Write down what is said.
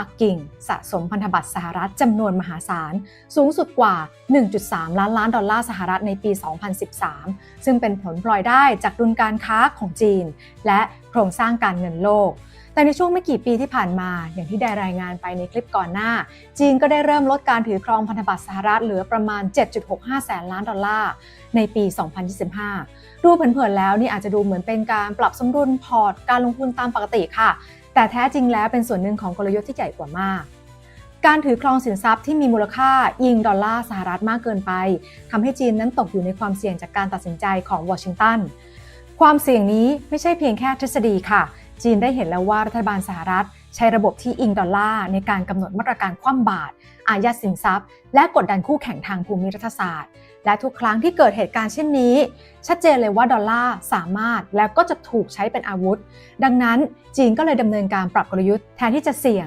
ปักกิ่ง สะสมพันธบัตรสหรัฐจำนวนมหาศาล สูงสุดกว่า 1.3 ล้านล้านดอลลาร์สหรัฐในปี 2013 ซึ่งเป็นผลพลอยได้จากดุลการค้าของจีน และโครงสร้างการเงินโลกแต่ในช่วงไม่กี่ปีที่ผ่านมา อย่างที่ได้รายงานไปในคลิปก่อนหน้า จีนก็ได้เริ่มลดการถือครองพันธบัตรสหรัฐเหลือประมาณ 7.65 แสนล้านดอลลาร์ในปี 2025 ดูเผินๆแล้วนี่อาจจะดูเหมือนเป็นการปรับสมดุลพอร์ตการลงทุนตามปกติค่ะ แต่แท้จริงแล้วเป็นส่วนหนึ่งของกลยุทธ์ที่ใหญ่กว่ามาก การถือครองสินทรัพย์ที่มีมูลค่ายิงดอลลาร์สหรัฐมากเกินไปทำให้จีนนั้นตกอยู่ในความเสี่ยงจากการตัดสินใจของวอชิงตันความเสี่ยงนี้ไม่ใช่เพียงแค่ทฤษฎีค่ะ จีนได้เห็นแล้วว่ารัฐบาลสหรัฐ ใช้ระบบที่อิงดอลลาร์ในการกำหนดมาตรการคว่ำบาตรอายัดสินทรัพย์ และกดดันคู่แข่งทางภูมิรัฐศาสตร์ และทุกครั้งที่เกิดเหตุการณ์เช่นนี้ ชัดเจนเลยว่าดอลลาร์สามารถและก็จะถูกใช้เป็นอาวุธ ดังนั้นจีนก็เลยดำเนินการปรับกลยุทธ์แทนที่จะเสี่ยง